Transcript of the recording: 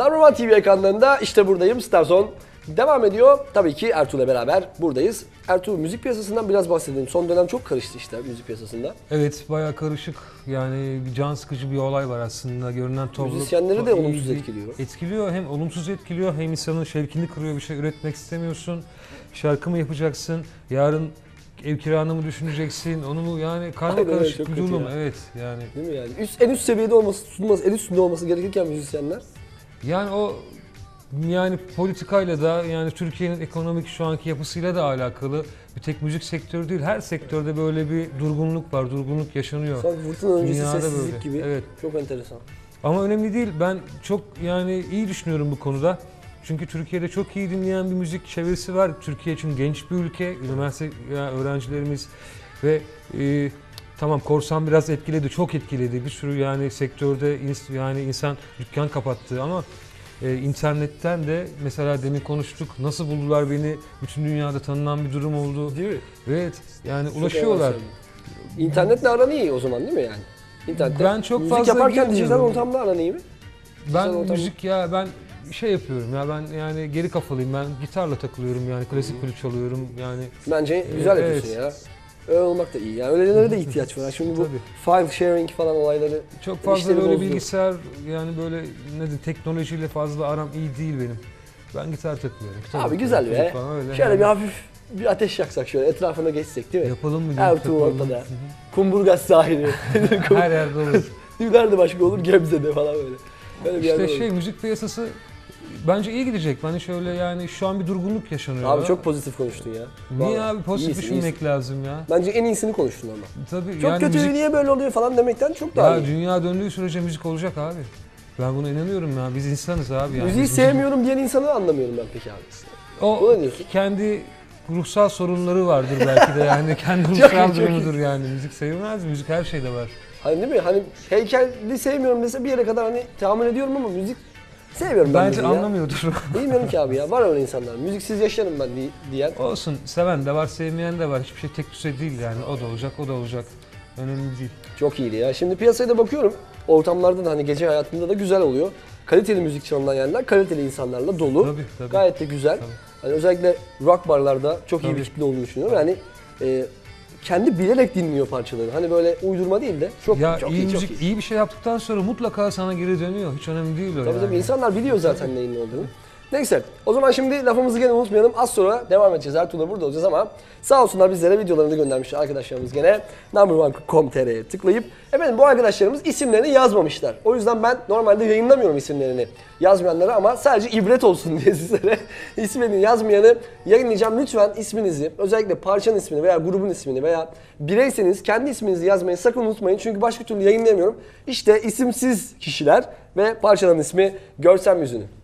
Number TV ekranlarında işte buradayım. Starzone devam ediyor. Tabii ki Ertuğ'la beraber buradayız. Ertuğ müzik piyasasından biraz bahsedelim. Son dönem çok karıştı işte müzik piyasasında. Evet bayağı karışık yani bir can sıkıcı bir olay var aslında görünen topluluk. Müzisyenleri de olumsuz etkiliyor. Etkiliyor hem olumsuz etkiliyor hem insanın şevkini kırıyor bir şey üretmek istemiyorsun. Şarkı mı yapacaksın yarın ev kiranı mı düşüneceksin onu mu yani karma karışık bir durum ya. evet yani. Değil mi yani? Üst, en üst seviyede olması, sunması, en üstünde olması gerekirken müzisyenler. Yani o yani politikayla da yani Türkiye'nin ekonomik şu anki yapısıyla da alakalı bir tek müzik sektörü değil her sektörde böyle bir durgunluk var durgunluk yaşanıyor. Sanki fırtına öncesi Dünyada sessizlik böyle. gibi. Evet. Çok enteresan. Ama önemli değil. Ben çok yani iyi düşünüyorum bu konuda. Çünkü Türkiye'de çok iyi dinleyen bir müzik çevresi var. Türkiye için genç bir ülke. Üniversite öğrencilerimiz ve e, tamam korsan biraz etkiledi, çok etkiledi. Bir sürü yani sektörde ins- yani insan dükkan kapattı ama e, internetten de mesela demin konuştuk. Nasıl buldular beni? Bütün dünyada tanınan bir durum oldu. Değil mi? Evet. Yani Çok ulaşıyorlar. İnternetle aran iyi o zaman değil mi yani? İnternette. Ben çok müzik fazla yaparken dijital girmiyorum. ortamda aran iyi mi? Ben Güzel ortam. müzik ya ben şey yapıyorum ya ben yani geri kafalıyım ben gitarla takılıyorum yani klasik flüt çalıyorum yani Bence güzel Evet. yapıyorsun ya. Öyle olmak da iyi. Yani öylelere de ihtiyaç var. Şimdi bu file sharing falan olayları çok fazla böyle bozdu. bilgisayar yani böyle ne diyeyim teknolojiyle fazla aram iyi değil benim. Ben gitar takılıyorum. Gitar Abi güzel be. Şöyle bir hafif bir ateş yaksak şöyle etrafına geçsek değil mi? yapalım mı? Ertuğrul ortada. Kumburgaz sahili. Her yerde olur. Nerede başka olur? Gebze'de falan böyle. Böyle bir işte olur. şey müzik piyasası bence iyi gidecek. Bence şöyle yani şu an bir durgunluk yaşanıyor. Abi ya. çok pozitif konuştun ya. Niye Vallahi. abi pozitif İyisin, düşünmek iyisin. lazım ya. Bence en iyisini konuştun ama. Tabii Çok yani kötü müzik niye böyle oluyor falan demekten çok daha Ya iyi. dünya döndüğü sürece müzik olacak abi. Ben buna inanıyorum ya. Biz insanız abi yani. Müziği Biz sevmiyorum diyen insanı anlamıyorum ben peki abi. O Buna ne diyorsun? kendi ruhsal sorunları vardır belki de yani kendi ruhsal çok iyi. durumudur yani. Müzik sevilmez? Müzik her şeyde var. Hani değil mi? Hani heykeli sevmiyorum dese bir yere kadar hani tahammül ediyorum ama müzik sevmiyorum ben Bence müziği ya. anlamıyordur. Bilmiyorum ki abi ya. Var öyle insanlar. Müziksiz yaşarım ben di- diyen. Olsun. Seven de var, sevmeyen de var. Hiçbir şey tek düze değil yani. O da olacak, o da olacak. Önemli değil. Çok iyiydi ya. Şimdi piyasaya da bakıyorum. Ortamlarda da hani gece hayatında da güzel oluyor. Kaliteli müzik çalınan yerler kaliteli insanlarla dolu. Tabii tabii. Gayet de güzel. Tabii. Hani özellikle rock barlarda çok iyi bir Tabii. kitle olduğunu düşünüyorum. Yani e, kendi bilerek dinliyor parçaları. Hani böyle uydurma değil de çok ya çok iyi, iyi, çok müzik, iyi. iyi bir şey yaptıktan sonra mutlaka sana geri dönüyor. Hiç önemli değil o Tabii yani. tabii insanlar biliyor zaten neyin ne olduğunu. Neyse o zaman şimdi lafımızı gene unutmayalım. Az sonra devam edeceğiz. Ertuğrul'la burada olacağız ama sağ olsunlar bizlere videolarını göndermiş arkadaşlarımız gene number1.com.tr'ye tıklayıp efendim bu arkadaşlarımız isimlerini yazmamışlar. O yüzden ben normalde yayınlamıyorum isimlerini yazmayanlara ama sadece ibret olsun diye sizlere ismini yazmayanı yayınlayacağım. Lütfen isminizi özellikle parçanın ismini veya grubun ismini veya bireyseniz kendi isminizi yazmayı sakın unutmayın. Çünkü başka türlü yayınlayamıyorum. İşte isimsiz kişiler ve parçanın ismi Görsem Yüzünü.